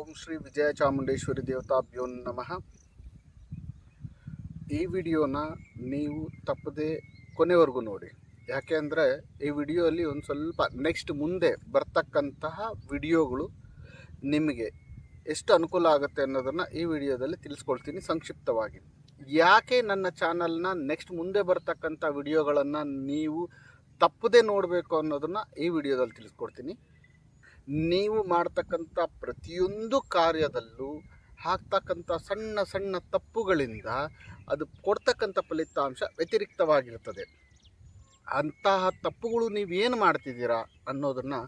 ಓಂ ಶ್ರೀ ವಿಜಯ ಚಾಮುಂಡೇಶ್ವರಿ ದೇವತಾಭ್ಯೋ ನಮಃ. ಈ ವಿಡಿಯೋನ ನೀವು ತಪ್ಪದೆ ಕೊನೆವರೆಗೂ ನೋಡಿ. ಯಾಕೆ ಅಂದರೆ ಈ ವಿಡಿಯೋಲಿ ಒಂದು ಸ್ವಲ್ಪ ನೆಕ್ಸ್ಟ್ ಮುಂದೆ ಬರ್ತಕ್ಕಂತಹ ವಿಡಿಯೋಗಳು ನಿಮಗೆ ಎಷ್ಟು ಅನುಕೂಲ ಆಗುತ್ತೆ ಅನ್ನೋದನ್ನು ಈ ವಿಡಿಯೋದಲ್ಲಿ ತಿಳಿಸ್ಕೊಳ್ತೀನಿ ಸಂಕ್ಷಿಪ್ತವಾಗಿ. ಯಾಕೆ ನನ್ನ ಚಾನಲ್ನ ನೆಕ್ಸ್ಟ್ ಮುಂದೆ ಬರ್ತಕ್ಕಂಥ ವಿಡಿಯೋಗಳನ್ನು ನೀವು ತಪ್ಪದೆ ನೋಡಬೇಕು ಅನ್ನೋದನ್ನು ಈ ವಿಡಿಯೋದಲ್ಲಿ ತಿಳಿಸ್ಕೊಡ್ತೀನಿ. ನೀವು ಮಾಡ್ತಕ್ಕಂಥ ಪ್ರತಿಯೊಂದು ಕಾರ್ಯದಲ್ಲೂ ಹಾಕ್ತಕ್ಕಂಥ ಸಣ್ಣ ಸಣ್ಣ ತಪ್ಪುಗಳಿಂದ ಅದು ಕೊಡ್ತಕ್ಕಂಥ ಫಲಿತಾಂಶ ವ್ಯತಿರಿಕ್ತವಾಗಿರ್ತದೆ. ಅಂತಹ ತಪ್ಪುಗಳು ನೀವೇನು ಮಾಡ್ತಿದ್ದೀರಾ ಅನ್ನೋದನ್ನು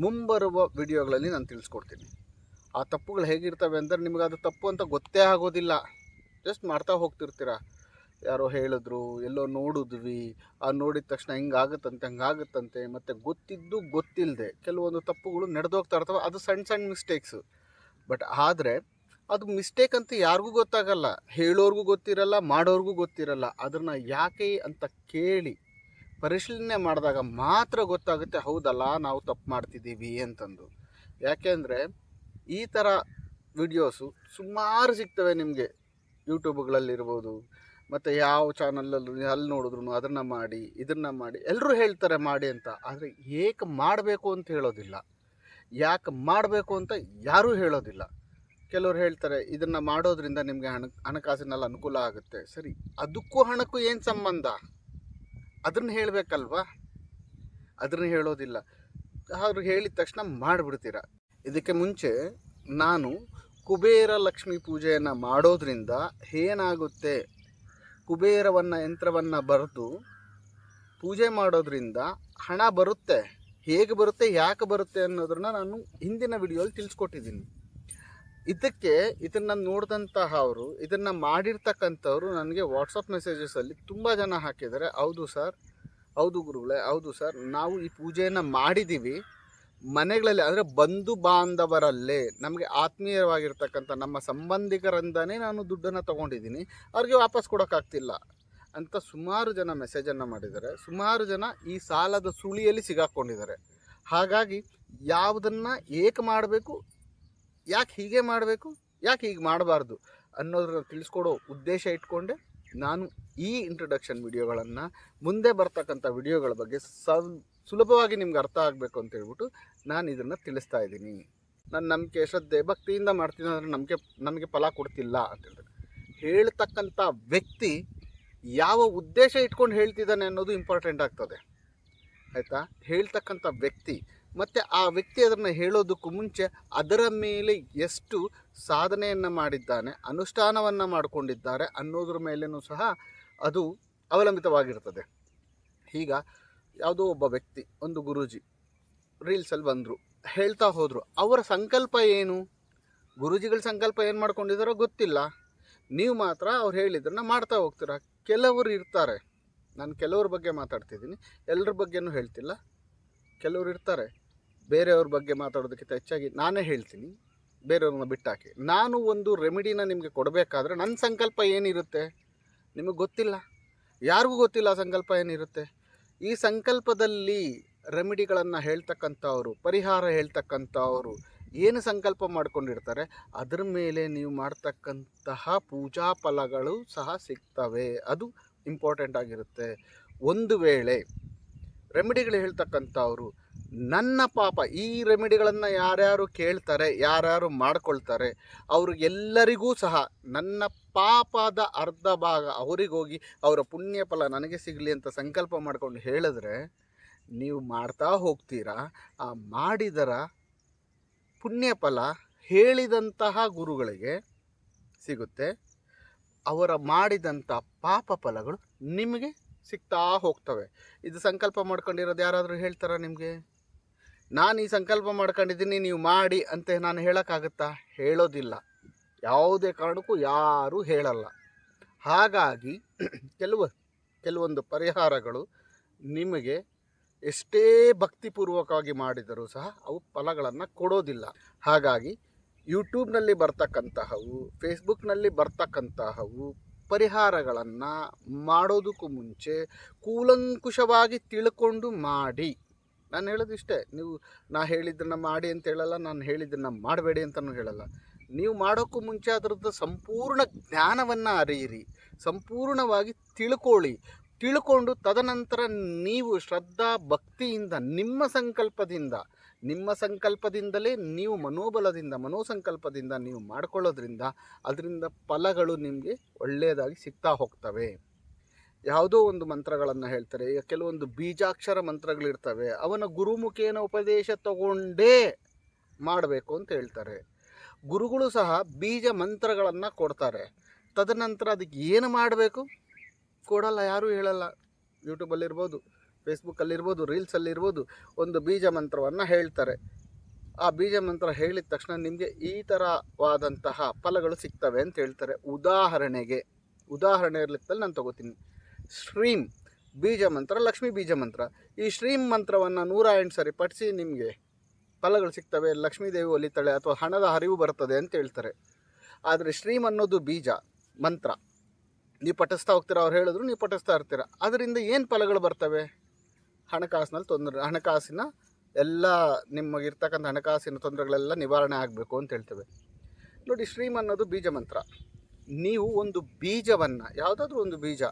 ಮುಂಬರುವ ವಿಡಿಯೋಗಳಲ್ಲಿ ನಾನು ತಿಳಿಸ್ಕೊಡ್ತೀನಿ. ಆ ತಪ್ಪುಗಳು ಹೇಗಿರ್ತವೆ ಅಂದರೆ ನಿಮಗೆ ಅದು ತಪ್ಪು ಅಂತ ಗೊತ್ತೇ ಆಗೋದಿಲ್ಲ. ಜಸ್ಟ್ ಮಾಡ್ತಾ ಹೋಗ್ತಿರ್ತೀರ? ಯಾರೋ ಹೇಳಿದ್ರು, ಎಲ್ಲೋ ನೋಡಿದ್ವಿ. ಆ ನೋಡಿದ ತಕ್ಷಣ ಹಿಂಗಾಗುತ್ತಂತೆ, ಹಂಗಾಗುತ್ತಂತೆ. ಮತ್ತು ಗೊತ್ತಿದ್ದು ಗೊತ್ತಿಲ್ಲದೆ ಕೆಲವೊಂದು ತಪ್ಪುಗಳು ನಡೆದೋಗ್ತಾ ಇರ್ತವೆ. ಅದು ಸಣ್ಣ ಸಣ್ಣ ಮಿಸ್ಟೇಕ್ಸು ಬಟ್ ಆದರೆ, ಅದು ಮಿಸ್ಟೇಕ್ ಅಂತ ಯಾರಿಗೂ ಗೊತ್ತಾಗಲ್ಲ. ಹೇಳೋರ್ಗೂ ಗೊತ್ತಿರಲ್ಲ, ಮಾಡೋರ್ಗೂ ಗೊತ್ತಿರಲ್ಲ. ಅದನ್ನು ಯಾಕೆ ಅಂತ ಕೇಳಿ ಪರಿಶೀಲನೆ ಮಾಡಿದಾಗ ಮಾತ್ರ ಗೊತ್ತಾಗುತ್ತೆ, ಹೌದಲ್ಲ, ನಾವು ತಪ್ಪು ಮಾಡ್ತಿದ್ದೀವಿ ಅಂತಂದು. ಯಾಕೆಂದರೆ ಈ ಥರ ವಿಡಿಯೋಸು ಸುಮಾರು ಸಿಗ್ತವೆ ನಿಮಗೆ. ಯೂಟ್ಯೂಬ್ಗಳಲ್ಲಿರ್ಬೋದು ಮತ್ತು ಯಾವ ಚಾನಲಲ್ಲೂ ಅಲ್ಲಿ ನೋಡಿದ್ರು ಅದನ್ನು ಮಾಡಿ ಇದನ್ನು ಮಾಡಿ ಎಲ್ಲರೂ ಹೇಳ್ತಾರೆ ಮಾಡಿ ಅಂತ. ಆದರೆ ಏಕೆ ಮಾಡಬೇಕು ಅಂತ ಹೇಳೋದಿಲ್ಲ. ಯಾಕೆ ಮಾಡಬೇಕು ಅಂತ ಯಾರೂ ಹೇಳೋದಿಲ್ಲ. ಕೆಲವ್ರು ಹೇಳ್ತಾರೆ ಇದನ್ನು ಮಾಡೋದ್ರಿಂದ ನಿಮಗೆ ಹಣ, ಹಣಕಾಸಿನಲ್ಲಿ ಅನುಕೂಲ ಆಗುತ್ತೆ. ಸರಿ, ಅದಕ್ಕೂ ಹಣಕ್ಕೂ ಏನು ಸಂಬಂಧ? ಅದನ್ನು ಹೇಳಬೇಕಲ್ವಾ? ಅದನ್ನು ಹೇಳೋದಿಲ್ಲ. ಅವ್ರು ಹೇಳಿದ ತಕ್ಷಣ ಮಾಡಿಬಿಡ್ತೀರ? ಇದಕ್ಕೆ ಮುಂಚೆ ನಾನು ಕುಬೇರ ಲಕ್ಷ್ಮಿ ಪೂಜೆಯನ್ನು ಮಾಡೋದ್ರಿಂದ ಏನಾಗುತ್ತೆ? ಕುಬೇರವನ್ನು ಯಂತ್ರವನ್ನು ಬರೆದು ಪೂಜೆ ಮಾಡೋದ್ರಿಂದ ಹಣ ಬರುತ್ತೆ. ಹೇಗೆ ಬರುತ್ತೆ, ಯಾಕೆ ಬರುತ್ತೆ ಅನ್ನೋದನ್ನ ನಾನು ಹಿಂದಿನ ವಿಡಿಯೋಲಿ ತಿಳಿಸ್ಕೊಟ್ಟಿದ್ದೀನಿ. ಇದಕ್ಕೆ ಇದನ್ನು ನೋಡಿದಂತಹ ಅವರು, ಇದನ್ನು ಮಾಡಿರ್ತಕ್ಕಂಥವ್ರು ನನಗೆ ವಾಟ್ಸಪ್ ಮೆಸೇಜಸಲ್ಲಿ ತುಂಬ ಜನ ಹಾಕಿದ್ದಾರೆ. ಹೌದು ಸರ್, ಹೌದು ಗುರುಗಳೇ, ಹೌದು ಸರ್, ನಾವು ಈ ಪೂಜೆಯನ್ನು ಮಾಡಿದ್ದೀವಿ ಮನೆಗಳಲ್ಲಿ, ಅಂದರೆ ಬಂಧು ಬಾಂಧವರಲ್ಲೇ ನಮಗೆ ಆತ್ಮೀಯವಾಗಿರ್ತಕ್ಕಂಥ ನಮ್ಮ ಸಂಬಂಧಿಕರಿಂದನೇ ನಾನು ದುಡ್ಡನ್ನು ತೊಗೊಂಡಿದ್ದೀನಿ. ಅವ್ರಿಗೆ ವಾಪಸ್ ಕೊಡೋಕ್ಕಾಗ್ತಿಲ್ಲ. ಅಂತ ಸುಮಾರು ಜನ ಮೆಸೇಜನ್ನು ಮಾಡಿದ್ದಾರೆ. ಸುಮಾರು ಜನ ಈ ಸಾಲದ ಸುಳಿಯಲ್ಲಿ ಸಿಗಾಕೊಂಡಿದ್ದಾರೆ. ಹಾಗಾಗಿ ಯಾವುದನ್ನು ಏಕೆ ಮಾಡಬೇಕು, ಯಾಕೆ ಹೀಗೆ ಮಾಡಬೇಕು, ಯಾಕೆ ಹೀಗೆ ಮಾಡಬಾರ್ದು ಅನ್ನೋದನ್ನ ತಿಳಿಸ್ಕೊಡೋ ಉದ್ದೇಶ ಇಟ್ಕೊಂಡೆ ನಾನು ಈ ಇಂಟ್ರೊಡಕ್ಷನ್ ವಿಡಿಯೋಗಳನ್ನು ಮುಂದೆ ಬರ್ತಕ್ಕಂಥ ವಿಡಿಯೋಗಳ ಬಗ್ಗೆ ಸ ಸುಲಭವಾಗಿ ನಿಮ್ಗೆ ಅರ್ಥ ಆಗಬೇಕು ಅಂತ ಹೇಳ್ಬಿಟ್ಟು ನಾನು ಇದನ್ನು ತಿಳಿಸ್ತಾ ಇದ್ದೀನಿ. ನನ್ನ ನಂಬಿಕೆ, ಶ್ರದ್ಧೆ, ಭಕ್ತಿಯಿಂದ ಮಾಡ್ತೀನಿ ಅಂದರೆ ನಮಗೆ ನಮಗೆ ಫಲ ಕೊಡ್ತಿಲ್ಲ ಅಂತ ಹೇಳಿದ್ರೆ ಹೇಳ್ತಕ್ಕಂಥ ವ್ಯಕ್ತಿ ಯಾವ ಉದ್ದೇಶ ಇಟ್ಕೊಂಡು ಹೇಳ್ತಿದ್ದಾನೆ ಅನ್ನೋದು ಇಂಪಾರ್ಟೆಂಟ್ ಆಗ್ತದೆ. ಆಯಿತಾ? ಹೇಳ್ತಕ್ಕಂಥ ವ್ಯಕ್ತಿ ಮತ್ತು ಆ ವ್ಯಕ್ತಿ ಅದನ್ನು ಹೇಳೋದಕ್ಕೂ ಮುಂಚೆ ಅದರ ಮೇಲೆ ಎಷ್ಟು ಸಾಧನೆಯನ್ನು ಮಾಡಿದ್ದಾನೆ, ಅನುಷ್ಠಾನವನ್ನು ಮಾಡಿಕೊಂಡಿದ್ದಾರೆ ಅನ್ನೋದ್ರ ಮೇಲೂ ಸಹ ಅದು ಅವಲಂಬಿತವಾಗಿರ್ತದೆ. ಈಗ ಯಾವುದೋ ಒಬ್ಬ ವ್ಯಕ್ತಿ, ಒಂದು ಗುರೂಜಿ ರೀಲ್ಸಲ್ಲಿ ಬಂದರು, ಹೇಳ್ತಾ ಹೋದರು, ಅವರ ಸಂಕಲ್ಪ ಏನು? ಗುರೂಜಿಗಳ ಸಂಕಲ್ಪ ಏನು ಮಾಡ್ಕೊಂಡಿದ್ದಾರೋ ಗೊತ್ತಿಲ್ಲ. ನೀವು ಮಾತ್ರ ಅವ್ರು ಹೇಳಿದ್ರನ್ನ ಮಾಡ್ತಾ ಹೋಗ್ತೀರ? ಕೆಲವರು ಇರ್ತಾರೆ. ನಾನು ಕೆಲವ್ರ ಬಗ್ಗೆ ಮಾತಾಡ್ತಿದ್ದೀನಿ ಎಲ್ಲರ ಬಗ್ಗೆನೂ ಹೇಳ್ತಿಲ್ಲ. ಕೆಲವರು ಇರ್ತಾರೆ. ಬೇರೆಯವ್ರ ಬಗ್ಗೆ ಮಾತಾಡೋದಕ್ಕಿಂತ ಹೆಚ್ಚಾಗಿ ನಾನೇ ಹೇಳ್ತೀನಿ. ಬೇರೆಯವ್ರನ್ನ ಬಿಟ್ಟಾಕಿ. ನಾನು ಒಂದು ರೆಮಿಡಿನ ನಿಮಗೆ ಕೊಡಬೇಕಾದ್ರೆ ನನ್ನ ಸಂಕಲ್ಪ ಏನಿರುತ್ತೆ? ನಿಮಗೆ ಗೊತ್ತಿಲ್ಲ. ಯಾರಿಗೂ ಗೊತ್ತಿಲ್ಲ ಆ ಸಂಕಲ್ಪ ಏನಿರುತ್ತೆ? ಈ ಸಂಕಲ್ಪದಲ್ಲಿ ರೆಮಿಡಿಗಳನ್ನು ಹೇಳ್ತಕ್ಕಂಥವ್ರು, ಪರಿಹಾರ ಹೇಳ್ತಕ್ಕಂಥವ್ರು ಏನು ಸಂಕಲ್ಪ ಮಾಡ್ಕೊಂಡಿರ್ತಾರೆ, ಅದರ ಮೇಲೆ ನೀವು ಮಾಡ್ತಕ್ಕಂತಹ ಪೂಜಾ ಫಲಗಳು ಸಹ ಸಿಗ್ತವೆ. ಅದು ಇಂಪಾರ್ಟೆಂಟ್ ಆಗಿರುತ್ತೆ. ಒಂದು ವೇಳೆ ರೆಮಿಡಿಗಳು ಹೇಳ್ತಕ್ಕಂಥವ್ರು ನನ್ನ ಪಾಪ ಈ ರೆಮಿಡಿಗಳನ್ನು ಯಾರ್ಯಾರು ಕೇಳ್ತಾರೆ, ಯಾರ್ಯಾರು ಮಾಡ್ಕೊಳ್ತಾರೆ, ಅವ್ರಿಗೆಲ್ಲರಿಗೂ ಸಹ ನನ್ನ ಪಾಪದ ಅರ್ಧ ಭಾಗ ಅವರಿಗೋಗಿ ಅವರ ಪುಣ್ಯ ಫಲ ನನಗೆ ಸಿಗಲಿ ಅಂತ ಸಂಕಲ್ಪ ಮಾಡ್ಕೊಂಡು ಹೇಳಿದ್ರೆ ನೀವು ಮಾಡ್ತಾ ಹೋಗ್ತೀರಾ? ಆ ಮಾಡಿದರ ಪುಣ್ಯ ಫಲ ಹೇಳಿದಂತಹ ಗುರುಗಳಿಗೆ ಸಿಗುತ್ತೆ. ಅವರ ಮಾಡಿದಂಥ ಪಾಪ ಫಲಗಳು ನಿಮಗೆ ಸಿಗ್ತಾ ಹೋಗ್ತವೆ. ಇದು ಸಂಕಲ್ಪ ಮಾಡ್ಕೊಂಡಿರೋದು ಯಾರಾದರೂ ಹೇಳ್ತಾರಾ ನಿಮಗೆ? ನಾನು ಈ ಸಂಕಲ್ಪ ಮಾಡ್ಕೊಂಡಿದ್ದೀನಿ, ನೀವು ಮಾಡಿ ಅಂತ ನಾನು ಹೇಳೋಕ್ಕಾಗುತ್ತಾ? ಹೇಳೋದಿಲ್ಲ. ಯಾವುದೇ ಕಾರಣಕ್ಕೂ ಯಾರೂ ಹೇಳಲ್ಲ. ಹಾಗಾಗಿ ಕೆಲವು, ಕೆಲವೊಂದು ಪರಿಹಾರಗಳು ನಿಮಗೆ ಎಷ್ಟೇ ಭಕ್ತಿಪೂರ್ವಕವಾಗಿ ಮಾಡಿದರೂ ಸಹ ಅವು ಫಲಗಳನ್ನು ಕೊಡೋದಿಲ್ಲ. ಹಾಗಾಗಿ ಯೂಟ್ಯೂಬ್ನಲ್ಲಿ ಬರ್ತಕ್ಕಂತಹವು, ಫೇಸ್ಬುಕ್ನಲ್ಲಿ ಬರ್ತಕ್ಕಂತಹವು ಪರಿಹಾರಗಳನ್ನು ಮಾಡೋದಕ್ಕೂ ಮುಂಚೆ ಕೂಲಂಕುಷವಾಗಿ ತಿಳ್ಕೊಂಡು ಮಾಡಿ. ನಾನು ಹೇಳೋದು ಇಷ್ಟೇ. ನೀವು ನಾ ಹೇಳಿದ್ದನ್ನು ಮಾಡಿ ಅಂತ ಹೇಳಲ್ಲ, ನಾನು ಹೇಳಿದ್ದನ್ನು ಮಾಡಬೇಡಿ ಅಂತಲೂ ಹೇಳಲ್ಲ. ನೀವು ಮಾಡೋಕ್ಕೂ ಮುಂಚೆ ಅದರದ್ದು ಸಂಪೂರ್ಣ ಜ್ಞಾನವನ್ನು ಅರಿಯಿರಿ. ಸಂಪೂರ್ಣವಾಗಿ ತಿಳ್ಕೊಳ್ಳಿ. ತಿಳ್ಕೊಂಡು ತದನಂತರ ನೀವು ಶ್ರದ್ಧಾ ಭಕ್ತಿಯಿಂದ, ನಿಮ್ಮ ಸಂಕಲ್ಪದಿಂದ, ನಿಮ್ಮ ಸಂಕಲ್ಪದಿಂದಲೇ ನೀವು ಮನೋಬಲದಿಂದ, ಮನೋಸಂಕಲ್ಪದಿಂದ ನೀವು ಮಾಡ್ಕೊಳ್ಳೋದ್ರಿಂದ, ಅದರಿಂದ ಫಲಗಳು ನಿಮಗೆ ಒಳ್ಳೆಯದಾಗಿ ಸಿಗ್ತಾ ಹೋಗ್ತವೆ. ಯಾವುದೋ ಒಂದು ಮಂತ್ರಗಳನ್ನು ಹೇಳ್ತಾರೆ. ಈಗ ಕೆಲವೊಂದು ಬೀಜಾಕ್ಷರ ಮಂತ್ರಗಳಿರ್ತವೆ. ಅವನ ಗುರುಮುಖೇನ ಉಪದೇಶ ತಗೊಂಡೇ ಮಾಡಬೇಕು ಅಂತ ಹೇಳ್ತಾರೆ. ಗುರುಗಳು ಸಹ ಬೀಜ ಮಂತ್ರಗಳನ್ನು ಕೊಡ್ತಾರೆ. ತದನಂತರ ಅದಕ್ಕೆ ಏನು ಮಾಡಬೇಕು? ಕೊಡಲ್ಲ, ಯಾರೂ ಹೇಳಲ್ಲ. ಯೂಟ್ಯೂಬಲ್ಲಿರ್ಬೋದು, ಫೇಸ್ಬುಕ್ಕಲ್ಲಿರ್ಬೋದು, ರೀಲ್ಸಲ್ಲಿರ್ಬೋದು ಒಂದು ಬೀಜ ಮಂತ್ರವನ್ನು ಹೇಳ್ತಾರೆ. ಆ ಬೀಜ ಮಂತ್ರ ಹೇಳಿದ ತಕ್ಷಣ ನಿಮಗೆ ಈ ಥರವಾದಂತಹ ಫಲಗಳು ಸಿಗ್ತವೆ ಅಂತ ಹೇಳ್ತಾರೆ. ಉದಾಹರಣೆಗೆ, ಉದಾಹರಣೆ ಲೆಕ್ಕದಲ್ಲಿ ನಾನು ತಗೋತೀನಿ. ಶ್ರೀಮ್ ಬೀಜ ಮಂತ್ರ, ಲಕ್ಷ್ಮೀ ಬೀಜ ಮಂತ್ರ. ಈ ಶ್ರೀಂ ಮಂತ್ರವನ್ನು ನೂರ ಎಂಟು ಸರಿ ಪಠಿಸಿ ನಿಮಗೆ ಫಲಗಳು ಸಿಗ್ತವೆ. ಲಕ್ಷ್ಮೀದೇವಿ ಒಲಿತಾಳೆ ಅಥವಾ ಹಣದ ಹರಿವು ಬರ್ತದೆ ಅಂತ ಹೇಳ್ತಾರೆ. ಆದರೆ ಶ್ರೀಮ್ ಅನ್ನೋದು ಬೀಜ, ಮಂತ್ರ. ನೀವು ಪಠಿಸ್ತಾ ಹೋಗ್ತೀರ ಅವ್ರು ಹೇಳಿದ್ರು, ನೀವು ಪಠಿಸ್ತಾ ಇರ್ತೀರ. ಅದರಿಂದ ಏನು ಫಲಗಳು ಬರ್ತವೆ? ಹಣಕಾಸಿನಲ್ಲಿ ತೊಂದರೆ, ಹಣಕಾಸಿನ ಎಲ್ಲ ನಿಮಗಿರ್ತಕ್ಕಂಥ ಹಣಕಾಸಿನ ತೊಂದರೆಗಳೆಲ್ಲ ನಿವಾರಣೆ ಆಗಬೇಕು ಅಂತ ಹೇಳ್ತೇವೆ. ನೋಡಿ ಶ್ರೀಮ್ ಅನ್ನೋದು ಬೀಜ ಮಂತ್ರ. ನೀವು ಒಂದು ಬೀಜವನ್ನು, ಯಾವುದಾದ್ರೂ ಒಂದು ಬೀಜ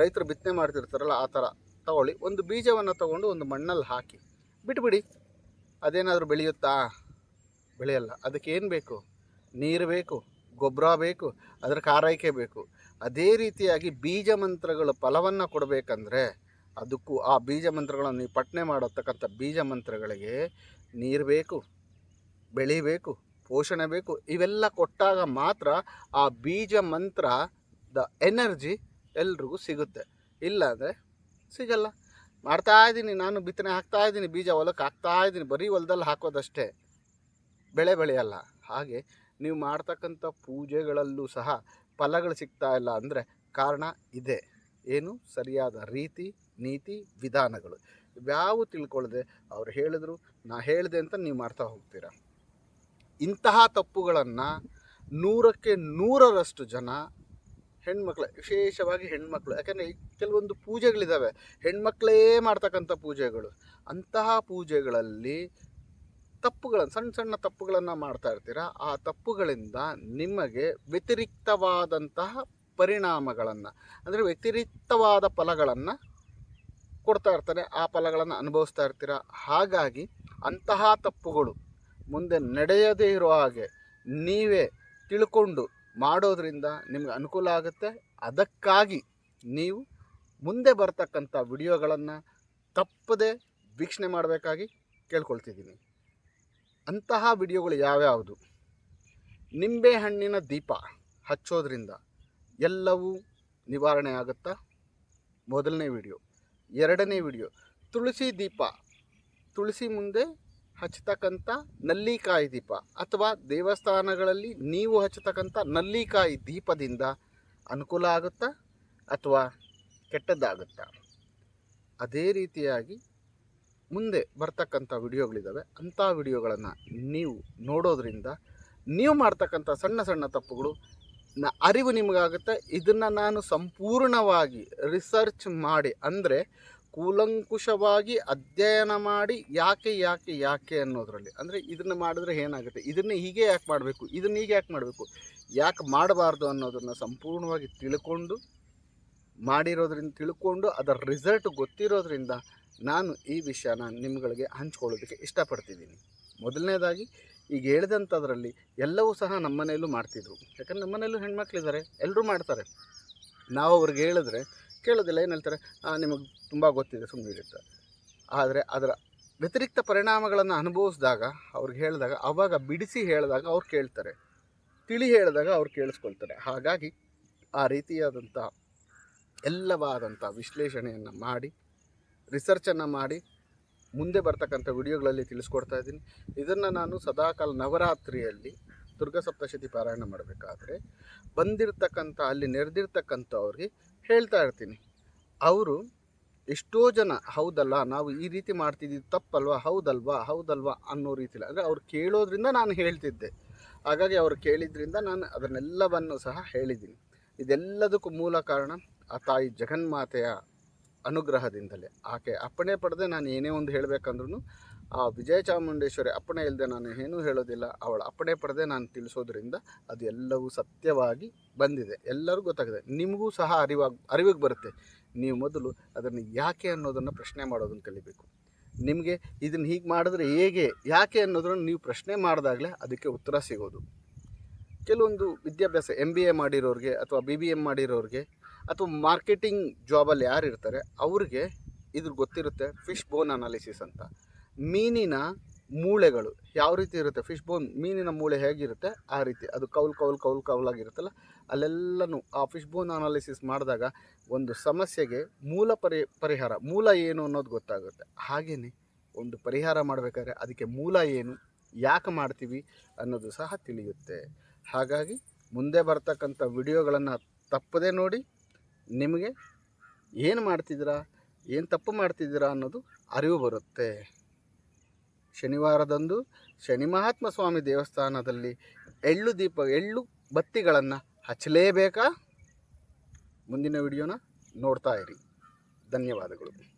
ರೈತರು ಬಿತ್ತನೆ ಮಾಡ್ತಿರ್ತಾರಲ್ಲ ಆ ಥರ ತಗೊಳ್ಳಿ. ಒಂದು ಬೀಜವನ್ನು ತಗೊಂಡು ಒಂದು ಮಣ್ಣಲ್ಲಿ ಹಾಕಿ. ಬಿಟ್ಬಿಡಿ. ಅದೇನಾದರೂ ಬೆಳೆಯುತ್ತಾ? ಬೆಳೆಯಲ್ಲ. ಅದಕ್ಕೆ ಏನು ಬೇಕು? ನೀರು ಬೇಕು, ಗೊಬ್ಬರ ಬೇಕು, ಅದರ ಕಾರೈಕೆ ಬೇಕು. ಅದೇ ರೀತಿಯಾಗಿ ಬೀಜ ಮಂತ್ರಗಳು ಫಲವನ್ನು ಕೊಡಬೇಕಂದ್ರೆ ಅದಕ್ಕೂ ಆ ಬೀಜ ಮಂತ್ರಗಳನ್ನು ನೀವು ಪಠನೆ ಮಾಡತಕ್ಕಂಥ ಬೀಜ ಮಂತ್ರಗಳಿಗೆ ನೀರು ಬೇಕು ಬೆಳಿಬೇಕು ಪೋಷಣೆ ಬೇಕು, ಇವೆಲ್ಲ ಕೊಟ್ಟಾಗ ಮಾತ್ರ ಆ ಬೀಜ ಮಂತ್ರ ದ ಎನರ್ಜಿ ಎಲ್ರಿಗೂ ಸಿಗುತ್ತೆ. ಇಲ್ಲಾಂದರೆ ಸಿಗಲ್ಲ. ಮಾಡ್ತಾ ಇದ್ದೀನಿ ನಾನು, ಬಿತ್ತನೆ ಹಾಕ್ತಾ ಇದ್ದೀನಿ, ಬೀಜ ಹೊಲಕ್ಕೆ ಹಾಕ್ತಾ ಇದ್ದೀನಿ, ಬರೀ ಹೊಲದಲ್ಲಿ ಹಾಕೋದಷ್ಟೇ. ಬೆಳೆ ಬೆಳೆಯಲ್ಲ. ಹಾಗೆ ನೀವು ಮಾಡ್ತಕ್ಕಂಥ ಪೂಜೆಗಳಲ್ಲೂ ಸಹ ಫಲಗಳು ಸಿಗ್ತಾ ಇಲ್ಲ ಅಂದರೆ ಕಾರಣ ಇದೆ. ಏನು? ಸರಿಯಾದ ರೀತಿ, ನೀತಿ, ವಿಧಾನಗಳು. ಇವ್ಯಾವು ತಿಳ್ಕೊಳ್ಳದೆ ಅವ್ರು ಹೇಳಿದ್ರು, ನಾ ಹೇಳಿದೆ ಅಂತ ನೀವು ಮಾಡ್ತಾ ಹೋಗ್ತೀರಾ? ಇಂತಹ ತಪ್ಪುಗಳನ್ನು ನೂರಕ್ಕೆ ನೂರರಷ್ಟು ಜನ ಹೆಣ್ಮಕ್ಳು, ವಿಶೇಷವಾಗಿ ಹೆಣ್ಮಕ್ಳು. ಯಾಕೆಂದರೆ ಕೆಲವೊಂದು ಪೂಜೆಗಳಿದ್ದಾವೆ ಹೆಣ್ಮಕ್ಳೇ ಮಾಡ್ತಕ್ಕಂಥ ಪೂಜೆಗಳು. ಅಂತಹ ಪೂಜೆಗಳಲ್ಲಿ ತಪ್ಪುಗಳನ್ನು ಸಣ್ಣ ಸಣ್ಣ ತಪ್ಪುಗಳನ್ನು ಮಾಡ್ತಾ ಇರ್ತೀರ? ಆ ತಪ್ಪುಗಳಿಂದ ನಿಮಗೆ ವ್ಯತಿರಿಕ್ತವಾದಂತಹ ಪರಿಣಾಮಗಳನ್ನು, ಅಂದರೆ ವ್ಯತಿರಿಕ್ತವಾದ ಫಲಗಳನ್ನು ಕೊಡ್ತಾ ಇರ್ತಾರೆ. ಆ ಫಲಗಳನ್ನು ಅನುಭವಿಸ್ತಾ ಇರ್ತೀರ? ಹಾಗಾಗಿ ಅಂತಹ ತಪ್ಪುಗಳು ಮುಂದೆ ನಡೆಯದೇ ಇರೋ ಹಾಗೆ ನೀವೇ ತಿಳ್ಕೊಂಡು ಮಾಡೋದ್ರಿಂದ ನಿಮ್ಗೆ ಅನುಕೂಲ ಆಗುತ್ತೆ. ಅದಕ್ಕಾಗಿ ನೀವು ಮುಂದೆ ಬರ್ತಕ್ಕಂಥ ವಿಡಿಯೋಗಳನ್ನು ತಪ್ಪದೆ ವೀಕ್ಷಣೆ ಮಾಡಬೇಕಾಗಿ ಕೇಳ್ಕೊಳ್ತಿದ್ದೀನಿ. ಅಂತಹ ವಿಡಿಯೋಗಳು ಯಾವ್ಯಾವುದು? ನಿಂಬೆ ಹಣ್ಣಿನ ದೀಪ ಹಚ್ಚೋದ್ರಿಂದ ಎಲ್ಲವೂ ನಿವಾರಣೆ ಆಗುತ್ತಾ? ಮೊದಲನೇ ವಿಡಿಯೋ. ಎರಡನೇ ವಿಡಿಯೋ. ತುಳಸಿ ದೀಪ. ತುಳಸಿ ಮುಂದೆ ಹಚ್ಚತಕ್ಕಂಥ ನಲ್ಲಿಕಾಯಿ ದೀಪ ಅಥವಾ ದೇವಸ್ಥಾನಗಳಲ್ಲಿ ನೀವು ಹಚ್ಚತಕ್ಕಂಥ ನಲ್ಲಿಕಾಯಿ ದೀಪದಿಂದ ಅನುಕೂಲ ಆಗುತ್ತಾ ಅಥವಾ ಕೆಟ್ಟದ್ದಾಗುತ್ತಾ? ಅದೇ ರೀತಿಯಾಗಿ ಮುಂದೆ ಬರ್ತಕ್ಕಂಥ ವಿಡಿಯೋಗಳಿದ್ದಾವೆ ಅಂಥ ವಿಡಿಯೋಗಳನ್ನು ನೀವು ನೋಡೋದ್ರಿಂದ ನೀವು ಮಾಡ್ತಕ್ಕಂಥ ಸಣ್ಣ ಸಣ್ಣ ತಪ್ಪುಗಳು ನ ಅರಿವು ನಿಮಗಾಗುತ್ತೆ. ಇದನ್ನು ನಾನು ಸಂಪೂರ್ಣವಾಗಿ ರಿಸರ್ಚ್ ಮಾಡಿ ಅಂದರೆ ಕೂಲಂಕುಷವಾಗಿ ಅಧ್ಯಯನ ಮಾಡಿ ಯಾಕೆ ಯಾಕೆ ಯಾಕೆ ಅನ್ನೋದರಲ್ಲಿ. ಅಂದರೆ ಇದನ್ನು ಮಾಡಿದ್ರೆ ಏನಾಗುತ್ತೆ? ಇದನ್ನು ಹೀಗೆ ಯಾಕೆ ಮಾಡಬೇಕು? ಇದನ್ನು ಹೀಗೆ ಯಾಕೆ ಮಾಡಬೇಕು? ಯಾಕೆ ಮಾಡಬಾರ್ದು ಅನ್ನೋದನ್ನು ಸಂಪೂರ್ಣವಾಗಿ ತಿಳ್ಕೊಂಡು, ಮಾಡಿರೋದ್ರಿಂದ ತಿಳ್ಕೊಂಡು, ಅದರ ರಿಸಲ್ಟ್ ಗೊತ್ತಿರೋದ್ರಿಂದ ನಾನು ಈ ವಿಷಯನ ನಿಮ್ಗಳಿಗೆ ಹಂಚ್ಕೊಳ್ಳೋದಕ್ಕೆ ಇಷ್ಟಪಡ್ತಿದ್ದೀನಿ. ಮೊದಲನೇದಾಗಿ, ಈಗ ಹೇಳಿದಂಥದ್ರಲ್ಲಿ ಎಲ್ಲವೂ ಸಹ ನಮ್ಮ ಮನೆಯಲ್ಲೂ ಮಾಡ್ತಿದ್ರು. ಯಾಕಂದ್ರೆ ನಮ್ಮ ಮನೆಯಲ್ಲೂ ಹೆಣ್ಮಕ್ಳಿದ್ದಾರೆ ಎಲ್ಲರೂ ಮಾಡ್ತಾರೆ. ನಾವು ಅವ್ರಿಗೆ ಹೇಳಿದ್ರೆ ಕೇಳೋದಿಲ್ಲ, ಏನು ಹೇಳ್ತಾರೆ? ನಿಮಗೆ ತುಂಬ ಗೊತ್ತಿದೆ ಸುಮ್ಮನೆ ಇರುತ್ತೆ ಆದರೆ ಅದರ ವ್ಯತಿರಿಕ್ತ ಪರಿಣಾಮಗಳನ್ನು ಅನುಭವಿಸಿದಾಗ ಅವ್ರಿಗೆ ಹೇಳಿದಾಗ, ಅವಾಗ ಬಿಡಿಸಿ ಹೇಳಿದಾಗ ಅವ್ರು ಕೇಳ್ತಾರೆ. ತಿಳಿ ಹೇಳಿದಾಗ ಅವ್ರು ಕೇಳಿಸ್ಕೊಳ್ತಾರೆ. ಹಾಗಾಗಿ ಆ ರೀತಿಯಾದಂಥ ಎಲ್ಲವಾದಂಥ ವಿಶ್ಲೇಷಣೆಯನ್ನು ಮಾಡಿ, ರಿಸರ್ಚನ್ನು ಮಾಡಿ, ಮುಂದೆ ಬರ್ತಕ್ಕಂಥ ವಿಡಿಯೋಗಳಲ್ಲಿ ತಿಳಿಸ್ಕೊಡ್ತಾ ಇದ್ದೀನಿ. ಇದನ್ನು ನಾನು ಸದಾಕಾಲ ನವರಾತ್ರಿಯಲ್ಲಿ ದುರ್ಗಾ ಸಪ್ತಶತಿ ಪಾರಾಯಣ ಮಾಡಬೇಕಾದ್ರೆ, ಬಂದಿರತಕ್ಕಂಥ, ಅಲ್ಲಿ ನೆರೆದಿರ್ತಕ್ಕಂಥವ್ರಿಗೆ ಹೇಳ್ತಾ ಇರ್ತೀನಿ. ಅವರು ಎಷ್ಟೋ ಜನ, ಹೌದಲ್ಲ, ನಾವು ಈ ರೀತಿ ಮಾಡ್ತಿದ್ದೀವಿ, ತಪ್ಪಲ್ವಾ, ಹೌದಲ್ವಾ ಹೌದಲ್ವಾ ಅನ್ನೋ ರೀತಿಲಿ. ಅಂದರೆ ಅವ್ರು ಕೇಳೋದ್ರಿಂದ ನಾನು ಹೇಳ್ತಿದ್ದೆ. ಹಾಗಾಗಿ ಅವರು ಕೇಳಿದ್ರಿಂದ ನಾನು ಅದನ್ನೆಲ್ಲವನ್ನು ಸಹ ಹೇಳಿದ್ದೀನಿ. ಇದೆಲ್ಲದಕ್ಕೂ ಮೂಲ ಕಾರಣ ಆ ತಾಯಿ ಜಗನ್ಮಾತೆಯ ಅನುಗ್ರಹದಿಂದಲೇ. ಆಕೆ ಅಪ್ಪಣೆ ಪಡೆದೇ ನಾನು ಏನೇ ಒಂದು ಹೇಳಬೇಕಂದ್ರೂ ಆ ವಿಜಯ ಚಾಮುಂಡೇಶ್ವರಿ ಅಪ್ಪಣೆ ಇಲ್ಲದೆ ನಾನು ಏನೂ ಹೇಳೋದಿಲ್ಲ, ಅವಳ ಅಪ್ಪಣೆ ಪಡೆದೇ ನಾನು ತಿಳಿಸೋದ್ರಿಂದ ಅದು ಎಲ್ಲವೂ ಸತ್ಯವಾಗಿ ಬಂದಿದೆ. ಎಲ್ಲರಿಗೂ ಗೊತ್ತಾಗಿದೆ. ನಿಮಗೂ ಸಹ ಅರಿವಾಗಿ, ಅರಿವಿಗೆ ಬರುತ್ತೆ. ನೀವು ಮೊದಲು ಅದನ್ನು ಯಾಕೆ ಅನ್ನೋದನ್ನು ಪ್ರಶ್ನೆ ಮಾಡೋದನ್ನು ಕಲಿಬೇಕು. ನಿಮಗೆ ಇದನ್ನು ಹೀಗೆ ಮಾಡಿದ್ರೆ ಹೇಗೆ, ಯಾಕೆ ಅನ್ನೋದನ್ನು ನೀವು ಪ್ರಶ್ನೆ ಮಾಡಿದಾಗಲೇ ಅದಕ್ಕೆ ಉತ್ತರ ಸಿಗೋದು. ಕೆಲವೊಂದು ವಿದ್ಯಾಭ್ಯಾಸ ಎಂ ಬಿ ಎ ಮಾಡಿರೋರಿಗೆ ಅಥವಾ ಬಿ ಬಿ ಎಂ ಮಾಡಿರೋರಿಗೆ ಅಥವಾ ಮಾರ್ಕೆಟಿಂಗ್ ಜಾಬಲ್ಲಿ ಯಾರು ಇರ್ತಾರೆ ಅವ್ರಿಗೆ ಇದ್ರ ಗೊತ್ತಿರುತ್ತೆ ಫಿಶ್ ಬೋನ್ ಅನಾಲಿಸಿಸ್ ಅಂತ. ಮೀನಿನ ಮೂಳೆಗಳು ಯಾವ ರೀತಿ ಇರುತ್ತೆ? ಫಿಶ್ ಬೋನ್ ಮೀನಿನ ಮೂಳೆ ಹೇಗಿರುತ್ತೆ? ಆ ರೀತಿ. ಅದು ಕೌಲ್ ಕೌಲ್ ಕೌಲ್, ಕೌಲಾಗಿರುತ್ತಲ್ಲ? ಅಲ್ಲೆಲ್ಲನೂ ಆ ಫಿಶ್ ಬೋನ್ ಅನಾಲಿಸಿಸ್ ಮಾಡಿದಾಗ ಒಂದು ಸಮಸ್ಯೆಗೆ ಮೂಲ ಪರಿ, ಪರಿಹಾರ, ಮೂಲ ಏನು ಅನ್ನೋದು ಗೊತ್ತಾಗುತ್ತೆ. ಹಾಗೆಯೇ ಒಂದು ಪರಿಹಾರ ಮಾಡಬೇಕಾದ್ರೆ ಅದಕ್ಕೆ ಮೂಲ ಏನು, ಯಾಕೆ ಮಾಡ್ತೀವಿ ಅನ್ನೋದು ಸಹ ತಿಳಿಯುತ್ತೆ. ಹಾಗಾಗಿ ಮುಂದೆ ಬರ್ತಕ್ಕಂಥ ವಿಡಿಯೋಗಳನ್ನು ತಪ್ಪದೇ ನೋಡಿ, ನಿಮಗೆ ಏನು ಮಾಡ್ತಿದ್ದೀರಾ, ಏನು ತಪ್ಪು ಮಾಡ್ತಿದ್ದೀರಾ ಅನ್ನೋದು ಅರಿವು ಬರುತ್ತೆ. ಶನಿವಾರದಂದು ಶನಿ ಮಹಾತ್ಮ ಸ್ವಾಮಿ ದೇವಸ್ಥಾನದಲ್ಲಿ ಎಳ್ಳು ದೀಪ, ಎಳ್ಳು ಬತ್ತಿಗಳನ್ನು ಹಚ್ಚಲೇಬೇಕಾ? ಮುಂದಿನ ವಿಡಿಯೋನ ನೋಡ್ತಾ ಇರಿ. ಧನ್ಯವಾದಗಳು.